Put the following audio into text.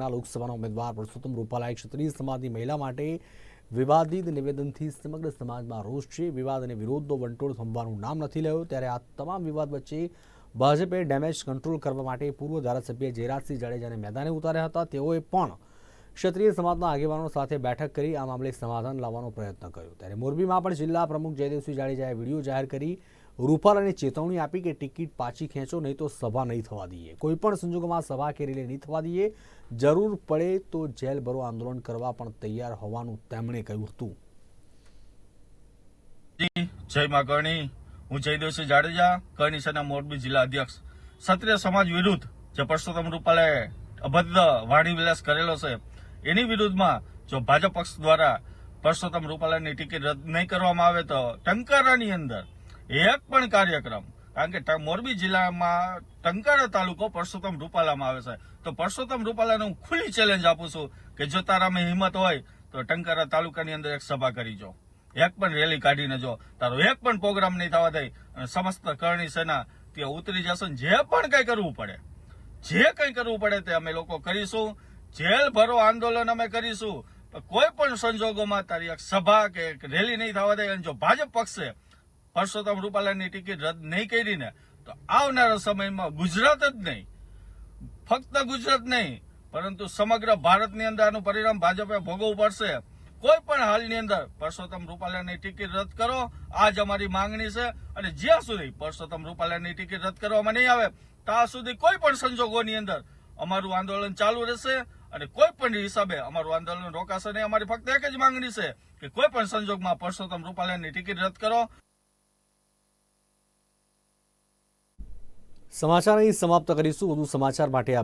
બેઠકના લોકસભાના ઉમેદવાર પરસોત્તમ રૂપાલાએ ક્ષત્રિય સમાજની મહિલા માટે વિવાદિત નિવેદનથી સમગ્ર સમાજમાં રોષ છે. વિવાદ અને વિરોધનો વંટોળ થંભવાનું નામ નથી લેવું ત્યારે આ તમામ વિવાદ વચ્ચે ભાજપે ડેમેજ કંટ્રોલ કરવા માટે પૂર્વ ધારાસભ્ય જયરાજસિંહ જાડેજાને મેદાને ઉતાર્યા હતા. તેઓએ પણ ક્ષત્રિય સમાજના આગેવાનો સાથે બેઠક કરી આ મામલે સમાધાન લાવવાનો પ્રયત્ન કર્યો. ત્યારે મોરબીમાં પણ જિલ્લા પ્રમુખ જયદેવસિંહ જાડેજાએ વીડિયો જાહેર કરી રૂપાલાને ચેતવણી આપી કે ટિકિટ પાછી ખેંચો, નહીં તો સભા નહીં થવા દઈએ. કોઈ પણ સંજોગોમાં સભા કે રેલી નહીં થવા દઈએ. જરૂર પડે તો જેલ ભરો આંદોલન કરવા પણ તૈયાર હોવાનું તેમણે કહ્યું હતું. જય મા કરણી. હું જયદેવસિંહ જાડેજા, કરણી સેના મોરબી જિલ્લા અધ્યક્ષ. ક્ષત્રિય સમાજ વિરુદ્ધ જે પરસોત્તમ રૂપાલાએ અભદ્ર વાણી વિલાસ કરેલો છે, એની વિરુદ્ધમાં જો ભાજપ પક્ષ દ્વારા પરસોત્તમ રૂપાલાની ટિકિટ રદ નહીં કરવામાં આવે તો ટંકારાની અંદર એક પણ કાર્યક્રમ. કારણ કે મોરબી જિલ્લામાં ટંકારા તાલુકો પરસોત્તમ રૂપાલામાં આવે છે. તો પરસોત્તમ રૂપાલાને હું ખુલ્લી ચેલેન્જ આપું છું કે જો તારામાં હિંમત હોય, તો ટંકારા તાલુકાની અંદર એક સભા કરી જો. એક પણ રેલી કાઢીને જો. તારો એક પણ પ્રોગ્રામ નહીં થવા દે. અને સમસ્ત કરણી સેના ત્યાં ઉતરી જશે જે પણ કઈ કરવું પડે. જે કંઈ કરવું પડે તે અમે લોકો કરીશું. જેલ ભરો આંદોલન અમે કરીશું. કોઈ પણ સંજોગોમાં તારી એક સભા કે એક રેલી નહીં થવા દે. અને જો ભાજપ પક્ષે પરસોત્તમ રૂપાલાની ટિકિટ રદ નહીં કરીને, તો આવનારા સમયમાં ગુજરાત જ નહીં. ફક્ત ગુજરાત નહીં, પરંતુ સમગ્ર ભારતની અંદર આનું પરિણામ ભાજપે ભોગવવું પડશે. કોઈ પણ હાલની અંદર પરસોત્તમ રૂપાલાની ટિકિટ રદ કરો આ જ અમારી માંગણી છે. અને જ્યાં સુધી પરસોત્તમ રૂપાલાની ટિકિટ રદ કરવામાં નહીં આવે, ત્યાં સુધી કોઈ પણ સંજોગોની અંદર અમારું આંદોલન ચાલુ રહેશે. અને કોઈ પણ હિસાબે અમારું આંદોલન રોકાશે નહીં. અમારી ફક્ત એક જ માંગણી છે કે કોઈ પણ સંજોગમાં પરસોત્તમ રૂપાલાની ટિકિટ રદ કરો. સમાચાર અહીં સમાપ્ત કરીશું. વધુ સમાચાર માટે